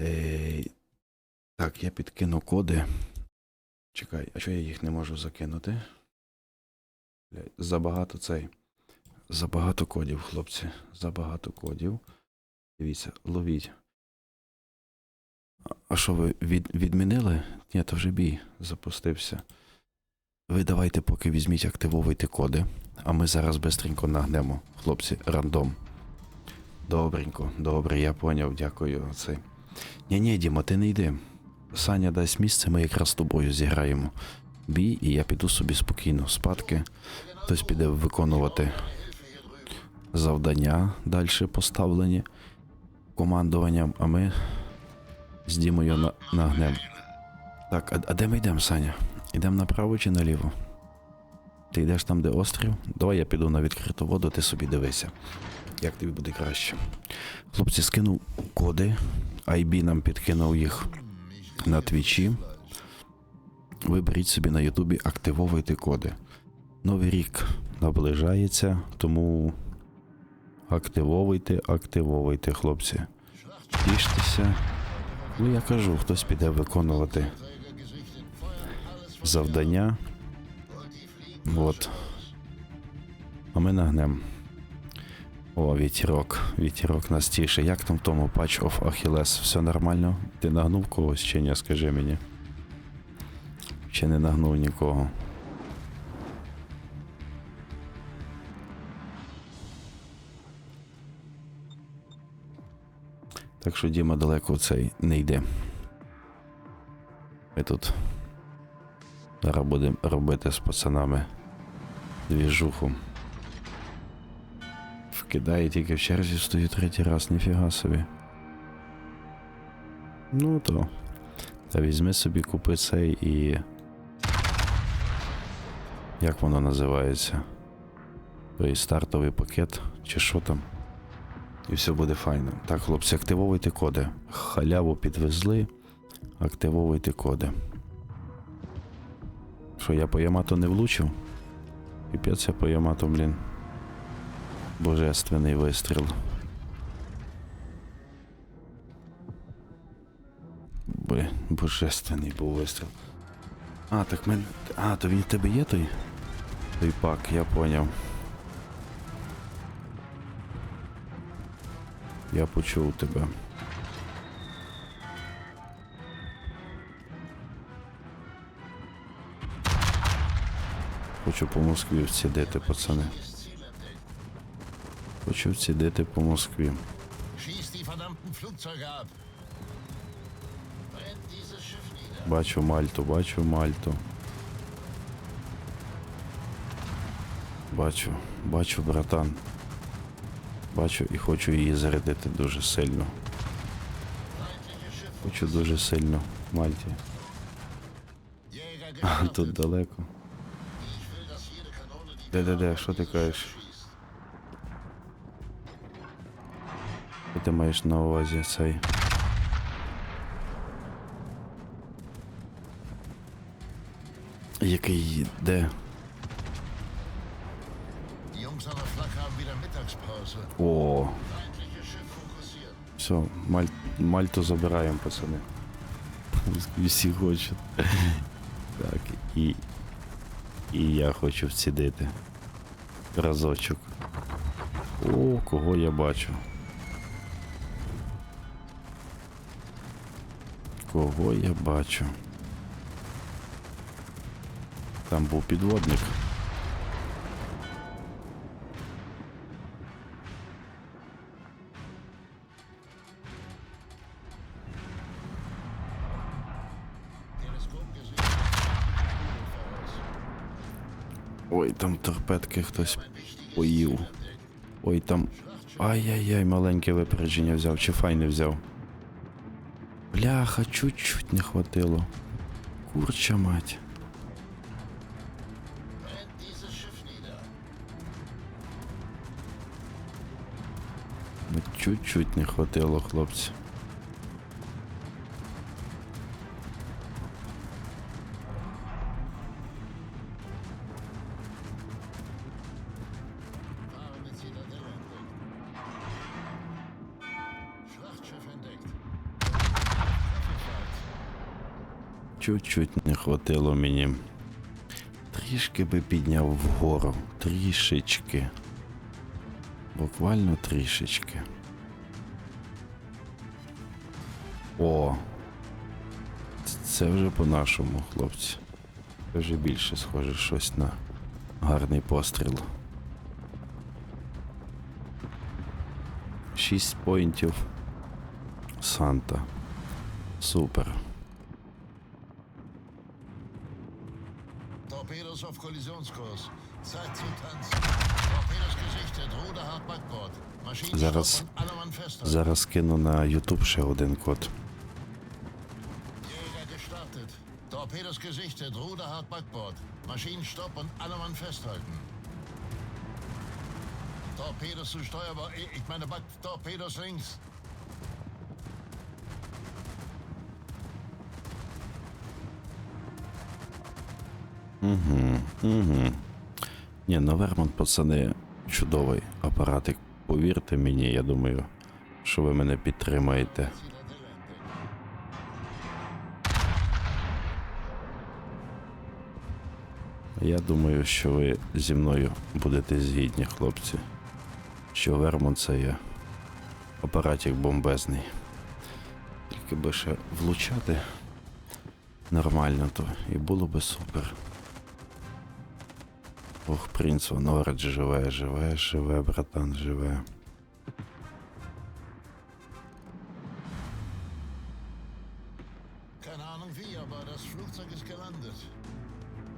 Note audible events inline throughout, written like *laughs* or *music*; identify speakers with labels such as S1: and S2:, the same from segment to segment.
S1: Е, так, я підкину коди. Чекай, а що я їх не можу закинути? Забагато цей. Забагато кодів, хлопці. Забагато кодів. Дивіться, ловіть. А- що ви від, відмінили? Ні, то вже бій запустився. Ви давайте поки візьміть, активовуйте коди, а ми зараз бистренько нагнемо, хлопці, рандом. Добренько, добре, я поняв, дякую. Оцей. Ні, ні, Діма, ти не йди. Саня дасть місце, ми якраз з тобою зіграємо. Бій, і я піду собі спокійно спадки. Хтось піде виконувати завдання далі поставлені командуванням, а ми з Дімою на, нагнем. Так, а, а де ми йдемо, Саня? Йдемо направо чи наліво? Ти йдеш там, де острів? Давай я піду на відкриту воду, ти собі дивися. Як тобі буде краще. Хлопці, скинув коди. IB нам підкинув їх на твічі. Ви беріть собі на Ютубі, активовуйте коди. Новий рік наближається, тому активовуйте, активовуйте, хлопці. Тіштеся. Ну, я кажу, хтось піде виконувати завдання. От. А ми нагнем. О, вітерок. Вітерок нас тіше. Як там в тому Patch of Achilles? Все нормально? Ти нагнув когось чи ні, скажи мені. Ще не нагнув нікого. Так що Діма далеко цей не йде. Ми тут зараз будемо робити з пацанами двіжуху. Вкидає тільки в черзі стою третій раз, ніфіга собі. Ну то. Та візьми собі, купи цей і. Як воно називається? Той стартовий пакет, чи що там? І все буде файно. Так, хлопці, активовуйте коди. Халяву підвезли. Активовуйте коди. Що, я по Ямато не влучив? Піпець я по Ямато, блін. Божественний вистріл. Блін, божественний був вистріл. А, так мен. А, то він в тебе є той? Той пак, я поняв. Я почув тебе. Хочу по Москві вцідити, пацани. Хочу вцідити по Москві. Бачу Мальту, бачу Мальту. Бачу, бачу, братан. Бачу і хочу її зарядити дуже сильно. Хочу дуже сильно Мальті. *laughs* Тут далеко.
S2: Kanone die
S1: Де, де, де,
S2: Bewaffnung
S1: що ти кажеш? Що ти маєш на увазі цей? Який де? О, все, Маль... Мальту забираємо, пацани. Всі хочуть. Так, і. І я хочу вцідити. Разочок. О, кого я бачу. Кого я бачу? Там був підводник. Ой, там торпедки хтось поїв. Ой, там. Ай-яй-яй, маленьке випередження взяв, чи файне взяв. Бляха, чуть-чуть не хватило. Курча мать. Чуть-чуть не хватило, хлопці. Чуть-чуть не хватило мені. Трішки би підняв вгору. Трішечки. Буквально трішечки. О! Це вже по-нашому, хлопці. Це вже більше схоже щось на гарний постріл. Шість поінтів. Санта. Супер.
S2: Kollisionskurs. Zeit zu tanzen. Torpedos gesichtet. Ruder hart Backbord. Maschinenstopp
S1: Zaraz.
S2: und alle Mann festhalten.
S1: Зараз кину на YouTube ще один код.
S2: Jäger gestartet. Torpedos gesichtet. Ruder hart Backbord. Maschinenstopp und alle Mann festhalten. Torpedos zu Steuerbord. Ich ich meine Back Torpedos links.
S1: Угу. Ні, ну Вермонт, пацани, чудовий апаратик. Повірте мені, я думаю, що ви мене підтримаєте. Я думаю, що ви зі мною будете згідні, хлопці. Що Вермонт це є апаратик бомбезний. Тільки би ще влучати нормально, то і було би супер. Ох, принц Оноред живе, живе, живе, братан, живе.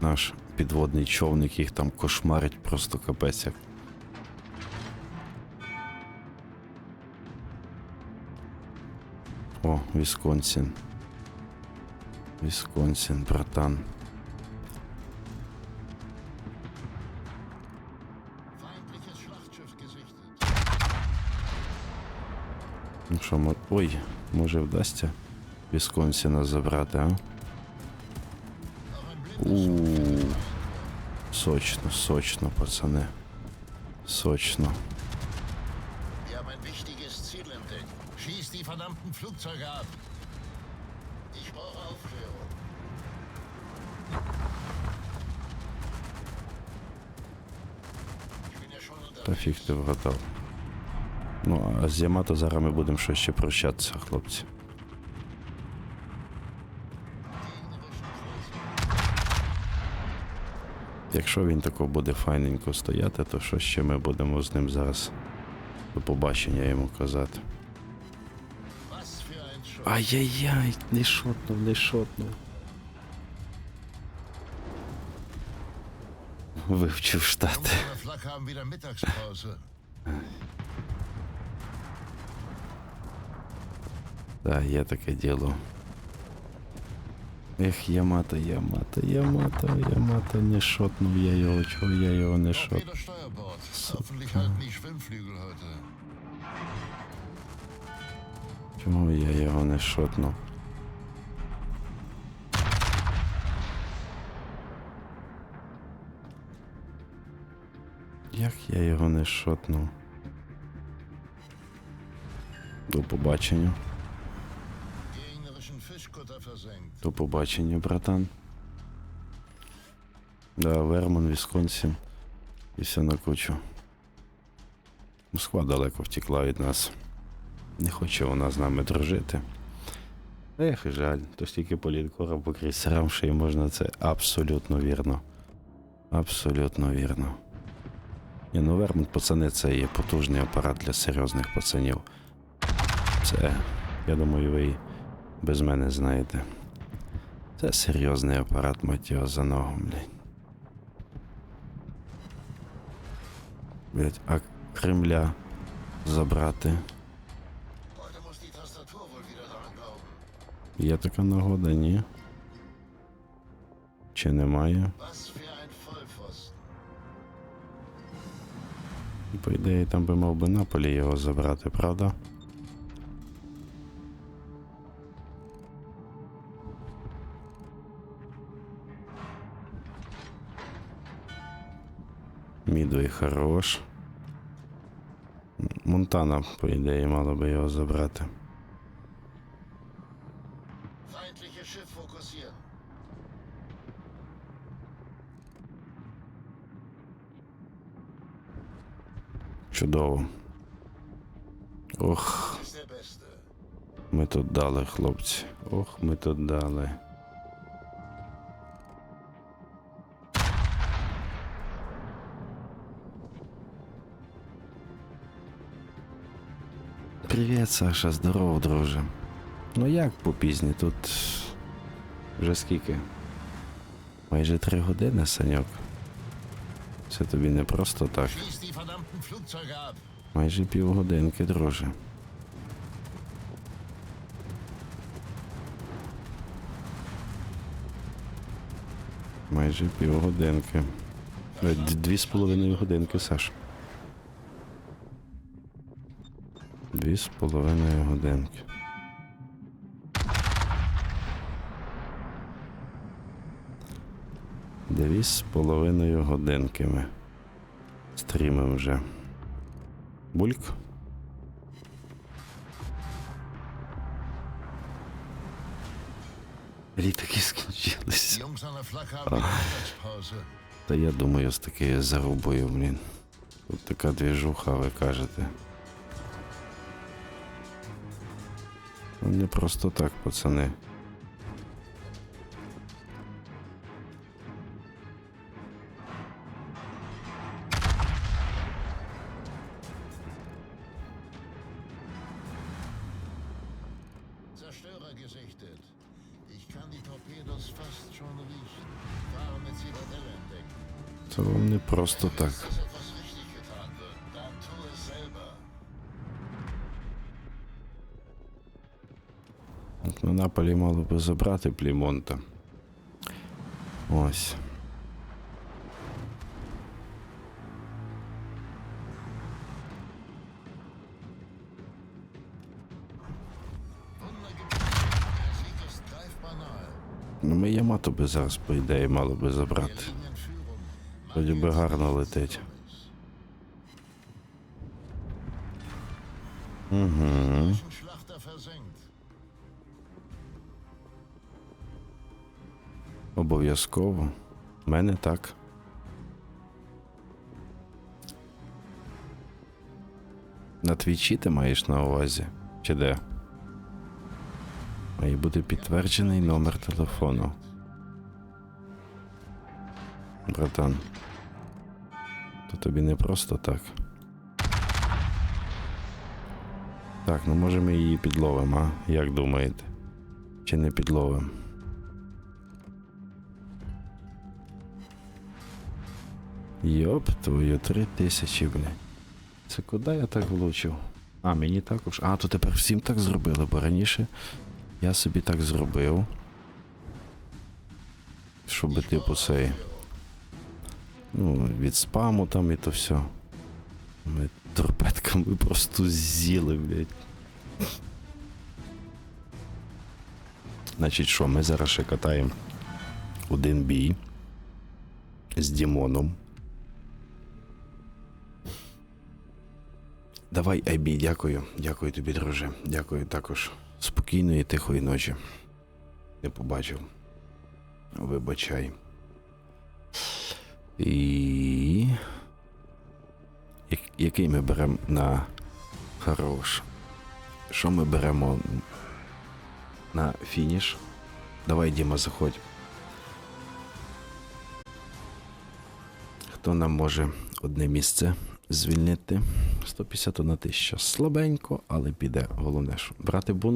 S1: Наш підводний човник їх там кошмарить просто капець як. О, Вісконсін. Вісконсін, братан. Ну що, мо... ой, може вдасться Вісконсіна забрати, а?
S2: Noch ein blindes
S1: У. Сочно, сочно, пацани. Сочно. Та фіг ти вгадав. Ну, а з Ямато зараз ми будемо ще ще прощатися, хлопці. Якщо він тако буде файненько стояти, то що ще ми будемо з ним зараз до побачення йому казати. Ай-яй-яй, не шотнув, не шотнув. Вивчив штати. *laughs* Так, є таке діло. Ех, Ямато, Ямато, Ямато, Ямато, не шотнув я його, чого я його не
S2: heute.
S1: Чому я його не шотнув? Як я його не шотнув? До побачення. До побачення, братан. Да, Вермон, Вісконсін. І все на кучу. Москва далеко втекла від нас. Не хоче вона з нами дружити. Ех, жаль, то ж тільки політкора по крейсерам ще й можна це абсолютно вірно. Абсолютно вірно. Ні, ну Вермонт, пацани, це є потужний апарат для серйозних пацанів. Це, я думаю, ви без мене знаєте. Це серйозний апарат, мать його за ногу, блядь. Блядь, а Кремля забрати. Є така нагода, ні? Чи немає? По ідеї, там би мав би Наполі його забрати, правда? Мідвей хорош. Монтана, по ідеї, мала би його забрати. Чудово. Ох. Ми тут дали, хлопці. Ох, ми тут дали. Привіт, Саша, здоров, друже. Ну як попізні? Тут вже скільки? Майже три години, Саньок. Це тобі не просто так. Майже півгодинки, друже. Майже півгодинки. Е, Дві з половиною годинки, Саш. Дві з половиною годинки. Дві з половиною годинки ми стрімимо вже. Бульк. Літаки
S2: Mittagspause.
S1: Та я думаю, з такою зарубою, блін. Тут така двіжуха, ви кажете. Не просто так, пацани. Це вам не просто так. На Наполі мало би забрати Плімонта. Ось. Ну, ми Ямато би зараз, по ідеї, мало би забрати. Вроді би гарно летить. Угу. Обов'язково. У мене так. На твічі ти маєш на увазі? Чи де? Має бути підтверджений номер телефону. Братан. То тобі не просто так. Так, ну може ми її підловимо, а? Як думаєте? Чи не підловимо? Йоп, твою три тисячі, блядь. Це куди я так влучив? А, мені також. А, то тепер всім так зробили, бо раніше я собі так зробив. Щоб типу цей. Ну, від спаму там і то все. Ми торпедками просто з'їли, блядь. Значить, що, ми зараз ще катаємо один бій з Дімоном. Давай, Айбі, дякую. Дякую тобі, друже. Дякую також. Спокійної, тихої ночі. Не побачив. Вибачай. І. Який ми беремо на хорош? Що ми беремо на фініш? Давай, Діма, заходь. Хто нам може одне місце звільнити? 151 тисяча. Слабенько, але піде. Головне, що брати бонус.